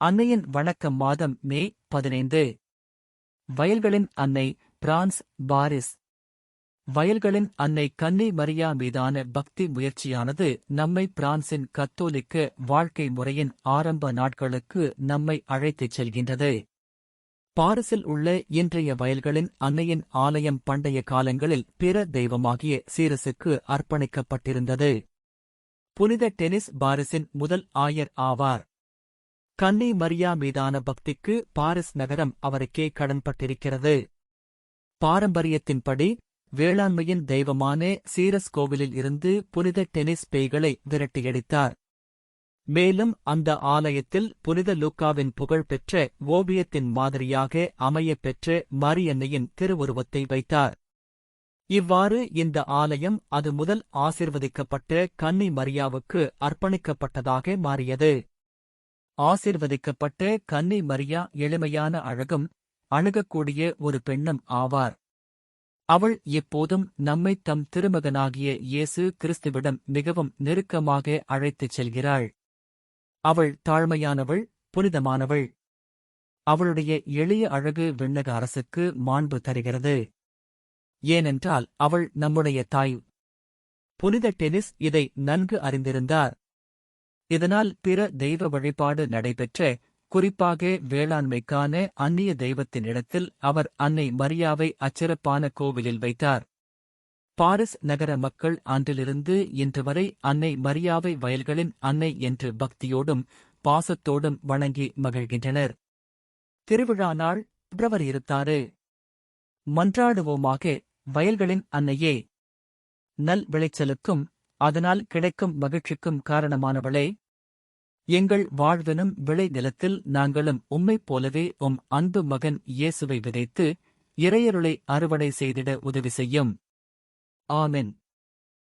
அன்னையின் வணக்கம் மாதம் மே பதினைந்து. வயல்களின் அன்னை பிரான்ஸ் பாரிஸ். வயல்களின் அன்னை கன்னி மரியா மீதான பக்தி முயற்சியானது நம்மை பிரான்சின் கத்தோலிக்க வாழ்க்கை முறையின் ஆரம்ப நாட்களுக்கு நம்மை அழைத்துச் செல்கின்றது. பாரிஸில் உள்ள இன்றைய வயல்களின் அன்னையின் ஆலயம் பண்டைய காலங்களில் பிற தெய்வமாகிய சீரசுக்கு அர்ப்பணிக்கப்பட்டிருந்தது. புனித டெனிஸ் பாரிஸின் முதல் ஆயர் ஆவார். கன்னி மரியா மீதான பக்திக்கு பாரிஸ் நகரம் அவருக்கே கடன்பட்டிருக்கிறது. பாரம்பரியத்தின்படி வேளாண்மையின் தெய்வமான சீரஸ் கோவிலில் இருந்து புனித டெனிஸ் பேய்களை விரட்டியடித்தார். மேலும் அந்த ஆலயத்தில் புனித லூக்காவின் புகழ்பெற்ற ஓவியத்தின் மாதிரியாக அமையப் பெற்ற மரியன்னையின் திருவுருவத்தை வைத்தார். இவ்வாறு இந்த ஆலயம் அது முதல் ஆசிர்வதிக்கப்பட்ட கன்னி மரியாவுக்கு அர்ப்பணிக்கப்பட்டதாக மாறியது. ஆசிர்வதிக்கப்பட்ட கன்னி மரியா எளிமையான அழகும் அணுகக்கூடிய ஒரு பெண்ணும் ஆவார். அவள் எப்போதும் நம்மை தம் திருமகனாகிய இயேசு கிறிஸ்துவிடம் மிகவும் நெருக்கமாக அழைத்துச் செல்கிறாள். அவள் தாழ்மையானவள் புனிதமானவள். அவளுடைய எளிய அழகு விண்ணக அரசுக்கு மாண்பு தருகிறது. ஏனென்றால் அவள் நம்முடைய தாய். புனித டெனிஸ் இதை நன்கு அறிந்திருந்தார். இதனால் பிற தெய்வ வழிபாடு நடைபெற்ற குறிப்பாக வேளாண்மைக்கான அந்நிய தெய்வத்தினிடத்தில் அவர் அன்னை மரியாவை அச்சிறப்பான கோவிலில் வைத்தார். பாரிஸ் நகர மக்கள் அன்றிலிருந்து இன்று வரை அன்னை மரியாவை வயல்களின் அன்னை என்று பக்தியோடும் பாசத்தோடும் வணங்கி மகிழ்கின்றனர். திருவிழா நாள் பிப்ரவரி இருத்தாறு மன்றாடுவோமாக வயல்களின் அன்னையே. நல் விளைச்சலுக்கும் அதனால் கிடைக்கும் மகிழ்ச்சிக்கும் காரணமானவளே. எங்கள் வாழ்வினும் விளை நிலத்தில் நாங்களும் உம்மைப் போலவே உம் அன்பு மகன் இயேசுவை விதைத்து இறையருளை அறுவடை செய்திட உதவி செய்யும். ஆமென்.